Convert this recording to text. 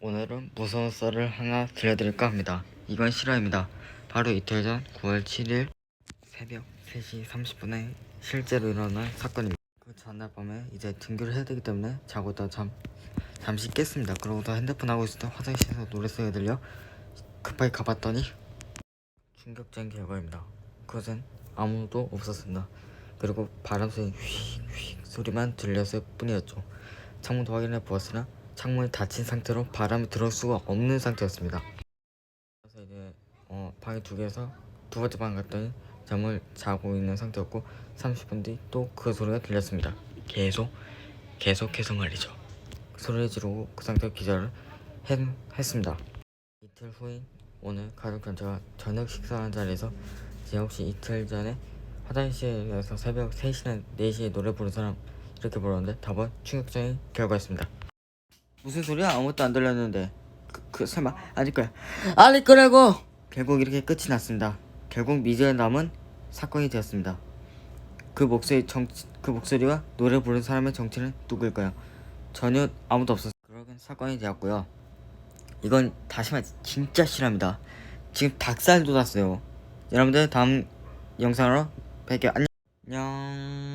오늘은 무서운 썰을 하나 들려드릴까 합니다. 이건 실화입니다. 바로 이틀 전 9월 7일 새벽 3시 30분에 실제로 일어난 사건입니다. 그 전날 밤에 이제 등교를 해야 되기 때문에 자고다 잠 잠시 깼습니다. 그러고도 핸드폰 하고 있을 때 화장실에서 노래 소리가 들려 급하게 가봤더니 충격적인 결과입니다. 그것은 아무도 없었습니다. 그리고 바람 소리 휙휙 소리만 들렸을 뿐이었죠. 창문도 확인해 보았으나 창문이 닫힌 상태로 바람이 들어올 수가 없는 상태였습니다. 그래서 이제 어, 방에 두 개에서 두 번째 방 갔더니 잠을 자고 있는 상태였고 30분 뒤 또 그 소리가 들렸습니다. 계속 계속해서 말이죠. 소리를 지르고 그 상태로 기절을 했, 했습니다. 이틀 후인 오늘 가족 전체가 저녁 식사하는 자리에서 제 혹시 이틀 전에 화장실에서 새벽 3시나 4시에 노래 부른 사람 이렇게 물었는데 답은 충격적인 결과였습니다. 무슨 소리야? 아무것도 안 들렸는데. 그, 그 설마 아닐 거야. 아닐 거라고! 결국 이렇게 끝이 났습니다. 결국 미제에 남은 사건이 되었습니다. 그 목소리 정, 그 목소리와 노래 부른 사람의 정체는 누구일까요? 전혀 아무도 없었어요 그러긴 사건이 되었고요. 이건 다시 말해 진짜 실합니다. 지금 닭살 돋았어요. 여러분들 다음 영상으로 뵐게요. 안녕